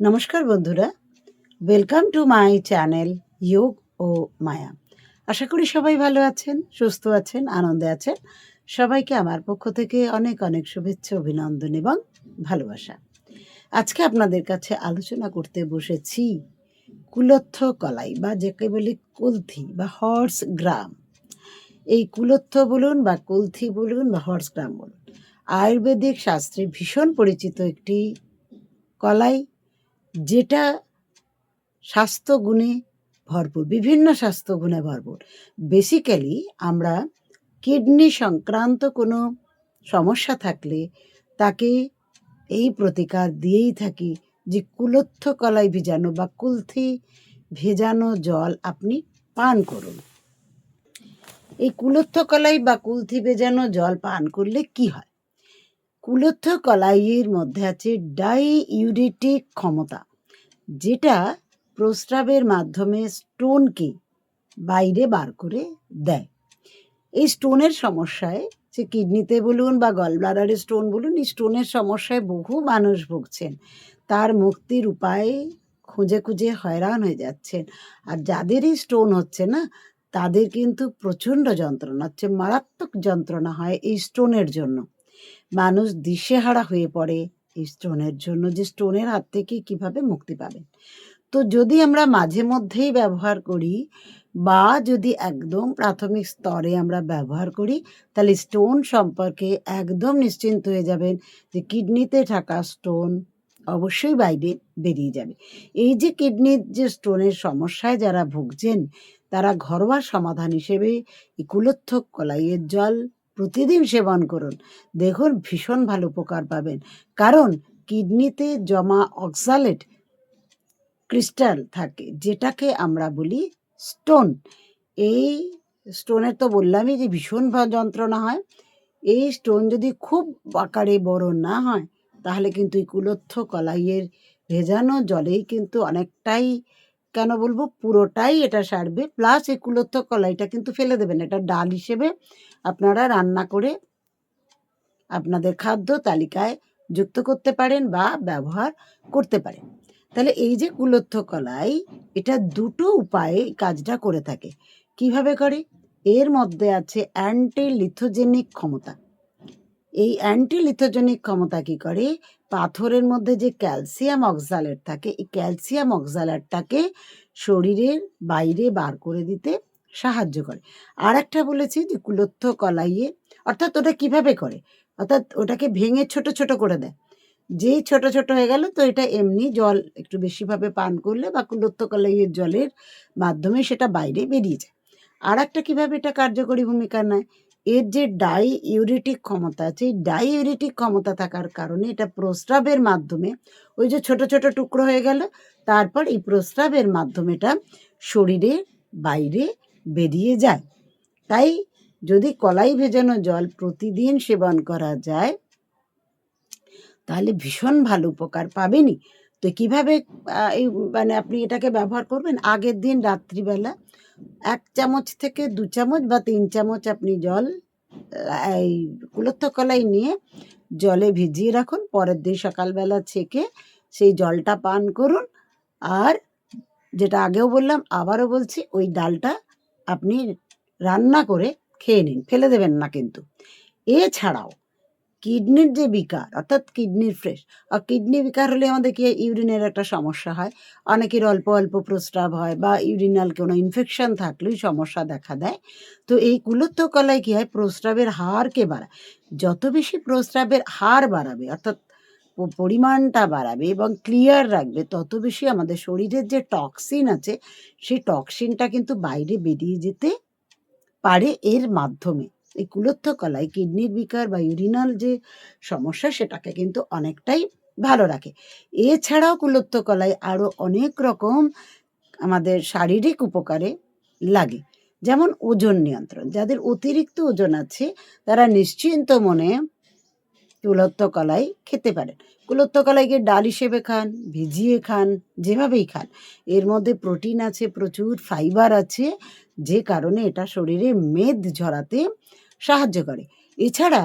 নমস্কার বন্ধুরা। Welcome to my channel যোগ ও মায়া আশা করি সবাই ভালো আছেন, সুস্থ আছেন, আনন্দে আছেন। সবাইকে আমার পক্ষ থেকে অনেক অনেক শুভেচ্ছা, অভিনন্দন এবং ভালোবাসা। আজকে আপনাদের কাছে আলোচনা করতে বসেছি কুলত্থ কলাই বা যাকে বলি কুলথি বা হর্স গ্রাম এই কুলত্থ বলুন বা কুলথি বলুন বা হর্স গ্রাম বলুন। আয়ুর্বেদিক শাস্ত্রে ভীষণ পরিচিত একটি কলাই যেটা স্বাস্থ্য গুণে ভরপুর, বিভিন্ন স্বাস্থ্য গুণে ভরপুর। বেসিক্যালি আমরা কিডনি সংক্রান্ত কোনো সমস্যা থাকলে তাকে এই প্রতিকার দিয়েই থাকি যে কুলত্থ কলাই ভিজানো বা কুলথি ভেজানো জল আপনি পান করুন। এই কুলত্থ কলাই বা কুলথি ভেজানো জল পান করলে কি হয়? কুলত্থ কলাইয়ের মধ্যে আছে ডাই ইউরিটিক ক্ষমতা। যেটা প্রস্রাবের মাধ্যমে স্টোনকে বাইরে বার করে দেয়। এই স্টোনের সমস্যায়, সে কিডনিতে বলুন বা গলব্লাডারে স্টোন বলুন, এই স্টোনের সমস্যায় বহু মানুষ ভুগছেন। তার মুক্তির উপায় খুঁজে খুঁজে হয়রান হয়ে যাচ্ছেন। আর যাদেরই স্টোন হচ্ছে না, তাদের কিন্তু প্রচণ্ড যন্ত্রণা হচ্ছে, মারাত্মক যন্ত্রণা হয় এই স্টোনের জন্য। মানুষ দিশেহারা হয়ে পড়ে এই স্টোনের জন্য যে স্টোনের হাত থেকে কীভাবে মুক্তি পাবেন। তো যদি আমরা মাঝে মধ্যেই ব্যবহার করি বা যদি একদম প্রাথমিক স্তরে আমরা ব্যবহার করি, তাহলে স্টোন সম্পর্কে একদম নিশ্চিন্ত হয়ে যাবেন যে কিডনিতে থাকা স্টোন অবশ্যই বাইরে বেরিয়ে যাবে। এই যে কিডনির যে স্টোনের সমস্যায় যারা ভুগছেন, তারা ঘরোয়া সমাধান হিসেবে এই কুলোত্থক কলাইয়ের জল প্রতিদিন সেবন করুন। দেখুন, ভীষণ ভালো উপকার পাবেন। কারণ কিডনিতে জমা অক্সালেট ক্রিস্টাল থাকে, যেটাকে আমরা বলি স্টোন। এই স্টোনের তো বললামই যে ভীষণ যন্ত্রণা হয়। এই স্টোন যদি খুব আকারে বড় না হয়, তাহলে কিন্তু এই কুলত্থ কলাইয়ের ভেজানো জলেই কিন্তু অনেকটাই কেন বলব? পুরোটাই এটা সারবে। প্লাস এই কুলত্থ কলাইটা কিন্তু ফেলে দেবেন। এটা ডাল হিসেবে আপনারা রান্না করে আপনাদের খাদ্য তালিকায় যুক্ত করতে পারেন বা ব্যবহার করতে পারেন। তাহলে এই যে কুলত্থ কলাই, এটা দুটো উপায়ে কাজটা করে থাকে। কীভাবে করে? এর মধ্যে আছে অ্যান্টি লিথোজেনিক ক্ষমতা। এই অ্যান্টিলিথোজেনিক ক্ষমতা কি করে? পাথরের মধ্যে যে ক্যালসিয়াম অক্সালেট থাকে, এই ক্যালসিয়াম অক্সালেটটাকে শরীরের বাইরে বার করে দিতে সাহায্য করে। আর একটা বলেছি যে কুলত্থ কলাইয়ে, অর্থাৎ ওটা কীভাবে করে? অর্থাৎ ওটাকে ভেঙে ছোট ছোট করে দেয়। যেই ছোট ছোট হয়ে গেল, তো এটা এমনি জল একটু বেশিভাবে পান করলে বা কুলত্থ কলাইয়ের জলের মাধ্যমে সেটা বাইরে বেরিয়ে যায়। আর একটা কীভাবে এটা কার্যকরী ভূমিকা নেয়? এর যে ডাই ইউরিটিক ক্ষমতা আছে, এই ডাই ইউরিটিক ক্ষমতা থাকার কারণে এটা প্রস্রাবের মাধ্যমে ওই যে ছোট ছোট টুকরো হয়ে গেল, তারপর এই প্রস্রাবের মাধ্যমে এটা শরীরের বাইরে বেরিয়ে যায়। তাই যদি কলাই ভেজানো জল প্রতিদিন সেবন করা যায়, তাহলে ভীষণ ভালো উপকার পাবেনই। তো কীভাবে এই মানে আপনি এটাকে ব্যবহার করবেন? আগের দিন রাত্রিবেলা এক চামচ থেকে দু চামচ বা তিন চামচ আপনি জল এই কুলত্থ কলাই নিয়ে জলে ভিজিয়ে রাখুন। পরের দিন সকালবেলা ছেঁকে সেই জলটা পান করুন। আর যেটা আগেও বললাম, আবারও বলছি, ওই ডালটা আপনি রান্না করে খেয়ে নিন। ফেলে দেবেন না কিন্তু। এছাড়াও কিডনির যে বিকার, অর্থাৎ কিডনির ফ্রেশ আর কিডনি বিকার হলে আমাদের কি ইউরিনের একটা সমস্যা হয়। অনেকের অল্প অল্প প্রস্রাব হয় বা ইউরিনাল কোনো ইনফেকশন থাকলেই সমস্যা দেখা দেয়। তো এই কুলত্থ কলায় কী হয়? প্রস্রাবের হারকে বাড়ায়? যত বেশি প্রস্রাবের হার বাড়াবে, অর্থাৎ পরিমাণটা বাড়াবে এবং ক্লিয়ার রাখবে, তত বেশি আমাদের শরীরের যে টক্সিন আছে, সেই টক্সিনটা কিন্তু বাইরে বেরিয়ে যেতে পারে এর মাধ্যমে। এই কুলত্থ কলাই কিডনির বিকার বা ইউরিনাল যে সমস্যা, সেটাকে কিন্তু অনেকটাই ভালো রাখে। এছাড়াও কুলত্থ কলাই আরও অনেক রকম আমাদের শারীরিক উপকারে লাগে, যেমন ওজন নিয়ন্ত্রণ। যাদের অতিরিক্ত ওজন আছে, তারা নিশ্চিন্ত মনে কুলত্থ কলাই খেতে পারেন। কুলত্থ কলাইকে ডাল হিসেবে খান, ভিজিয়ে খান, যেভাবেই খান। এর মধ্যে প্রোটিন আছে, প্রচুর ফাইবার আছে, যে কারণে এটা শরীরে মেদ ঝরাতে সাহায্য করে। এছাড়া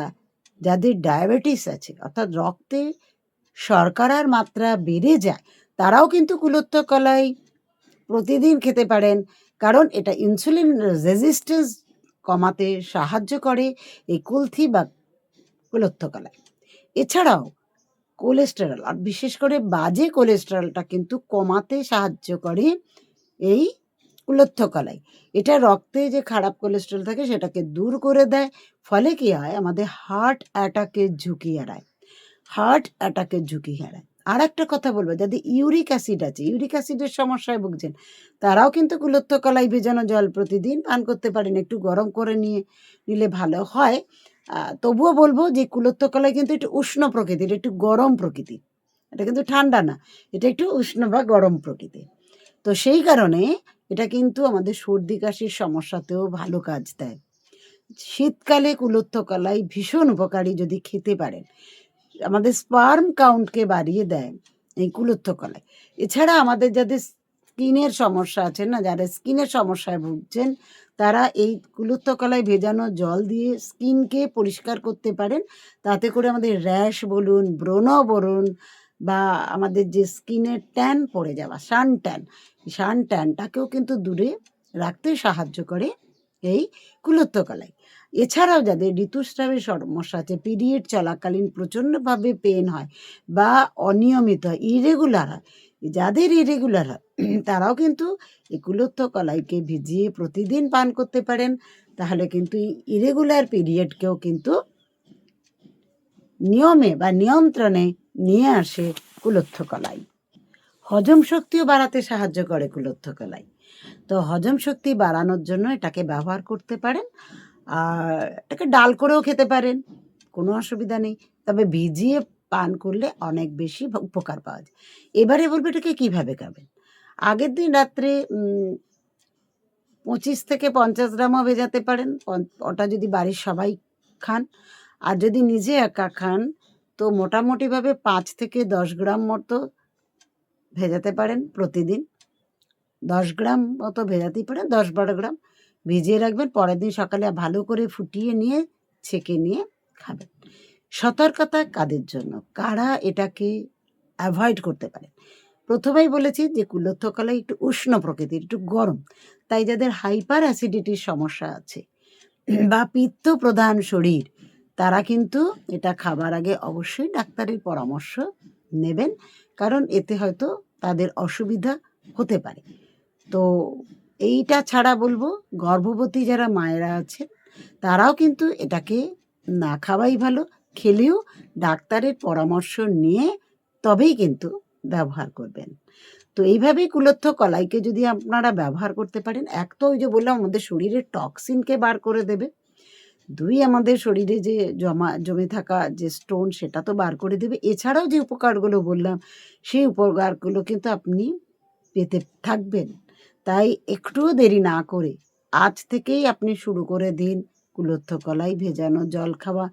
যাদের ডায়াবেটিস আছে, অর্থাৎ রক্তে শর্করার মাত্রা বেড়ে যায়, তারাও কিন্তু কুলত্থ কলাই প্রতিদিন খেতে পারেন। কারণ এটা ইনসুলিন রেজিস্ট্যান্স কমাতে সাহায্য করে, এই কুলথি বা কুলত্থ কলাই এছাড়াও কোলেস্টেরল আর বিশেষ করে বাজে কোলেস্টেরলটা কিন্তু কমাতে সাহায্য করে এই কুলত্থ কলাই। এটা রক্তে যে খারাপ কোলেস্ট্রল থাকে সেটাকে দূর করে দেয়, ফলে কি হয়? আমাদের হার্ট অ্যাটাকের ঝুঁকি এড়ায়। হার্ট অ্যাটাকের ঝুঁকি এড়ায়। আর একটা কথা বলব যাদের ইউরিক অ্যাসিড আছে ইউরিক অ্যাসিডের সমস্যায় ভুগছেন, তারাও কিন্তু কুলত্থ কলাই ভেজানো জল প্রতিদিন পান করতে পারেন, একটু গরম করে নিয়ে নিলে ভালো হয়। তবুও বলব যে কুলত্থ কলাই কিন্তু একটু উষ্ণ প্রকৃতির, একটু গরম প্রকৃতির। এটা কিন্তু ঠান্ডা না, এটা একটু উষ্ণ বা গরম প্রকৃতির। তো সেই কারণে এটা কিন্তু আমাদের সর্দি, কাশির সমস্যাতেও ভালো কাজ দেয়। শীতকালে কুলত্থ কলাই ভীষণ উপকারী যদি খেতে পারেন। আমাদের স্পার্ম কাউন্টকে বাড়িয়ে দেয় এই কুলত্থ কলাই এছাড়া আমাদের যাদের স্কিনের সমস্যা আছে না, যারা স্কিনের সমস্যায় ভুগছেন, তারা এই কুলত্থ কলাই ভেজানো জল দিয়ে স্কিনকে পরিষ্কার করতে পারেন। তাতে করে আমাদের র্যাশ বলুন, ব্রণ বলুন বা আমাদের যে স্কিনের ট্যান পড়ে যাওয়া সান ট্যান সান ট্যানটাকেও কিন্তু দূরে রাখতে সাহায্য করে এই কুলত্থ কলাই এছাড়াও যাদের ঋতুস্রাবের সমস্যা আছে, পিরিয়ড চলাকালীন প্রচণ্ডভাবে পেন হয় বা অনিয়মিত হয়, ইরেগুলার হয়, যাদের ইরেগুলার হয়, তারাও কিন্তু এই কুলত্থ কলাইকে ভিজিয়ে প্রতিদিন পান করতে পারেন। তাহলে কিন্তু ইরেগুলার পিরিয়ডকেও কিন্তু নিয়মে বা নিয়ন্ত্রণে নিয়ে আসে কুলত্থ কলাই হজম শক্তিও বাড়াতে সাহায্য করে কুলত্থ কলাই তো হজম শক্তি বাড়ানোর জন্য এটাকে ব্যবহার করতে পারেন, আর এটাকে ডাল করেও খেতে পারেন, কোনো অসুবিধা নেই। তবে ভিজিয়ে পান করলে অনেক বেশি উপকার পাওয়া যায়। এবারে বলব এটাকে কীভাবে খাবেন? আগের দিন রাত্রে পঁচিশ থেকে পঞ্চাশ গ্রামও ভেজাতে পারেন। ওটা যদি বাড়ির সবাই খান, আর যদি নিজে একা খান তো মোটামুটিভাবে পাঁচ থেকে দশ গ্রাম মতো ভেজাতে পারেন প্রতিদিন। দশ গ্রাম মতো ভেজাতেই পারেন, দশ বারো গ্রাম ভিজিয়ে রাখবেন, পরের দিন সকালে ভালো করে ফুটিয়ে নিয়ে, ছেঁকে নিয়ে খাবেন। সতর্কতা কাদের জন্য? কারা এটাকে অ্যাভয়েড করতে পারে? প্রথমেই বলেছি যে কুলত্থ কলাই একটু উষ্ণ প্রকৃতির, একটু গরম। তাই যাদের হাইপার অ্যাসিডিটির সমস্যা আছে বা পিত্ত প্রধান শরীর তারা কিন্তু এটা খাবার আগে অবশ্যই ডাক্তারের পরামর্শ নেবেন, কারণ এতে হয়তো তাদের অসুবিধা হতে পারে। তো এইটা ছাড়া বলব, গর্ভবতী যারা মায়েরা আছেন, তারাও কিন্তু এটাকে না খাওয়াই ভালো, খেলেও ডাক্তারের পরামর্শ নিয়ে তবেই কিন্তু ব্যবহার করবেন। তো এইভাবেই কুলত্থ কলাইকে যদি আপনারা ব্যবহার করতে পারেন, এক তো ওই যে বললাম আমাদের শরীরের টক্সিনকে বার করে দেবে। দুই আমাদের শরীরে যে জমা, জমে থাকা যে স্টোন সেটা তো বার করে দেবে। এছাড়াও যে উপকারগুলো বললাম, সেই উপকারগুলো কিন্তু আপনি পেতে থাকবেন। তাই একটুও দেরি না করে আজ থেকেই আপনি শুরু করে দিন কুলত্থ কলাই ভেজানো জল খাওয়া।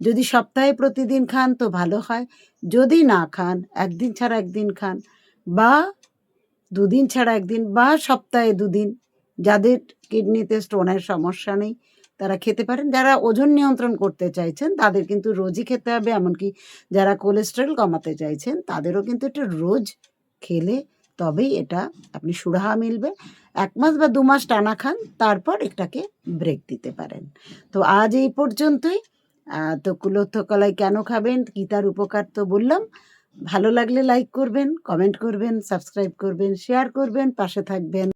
যদি সপ্তাহে প্রতিদিন খান তো ভালো হয়, যদি না খান, একদিন ছাড়া একদিন খান বা দুদিন ছাড়া একদিন বা সপ্তাহে দুদিন, যাদের কিডনিতে স্টোনের সমস্যা নেই তারা খেতে পারেন। যারা ওজন নিয়ন্ত্রণ করতে চাইছেন, তাদের কিন্তু রোজই খেতে হবে। এমনকি যারা কোলেস্টেরল কমাতে চাইছেন, তাদেরও কিন্তু এটা রোজ খেলে তবেই এটা আপনি সুরাহা মিলবে। এক মাস বা দু মাস টানা খান, তারপর এটাকে ব্রেক দিতে পারেন। তো আজ এই পর্যন্তই। তো কুলত্থ কলাই কেন খাবেন? কি তার উপকার তো বললাম। ভালো লাগলে লাইক করবেন কমেন্ট করবেন সাবস্ক্রাইব করবেন শেয়ার করবেন, পাশে থাকবেন।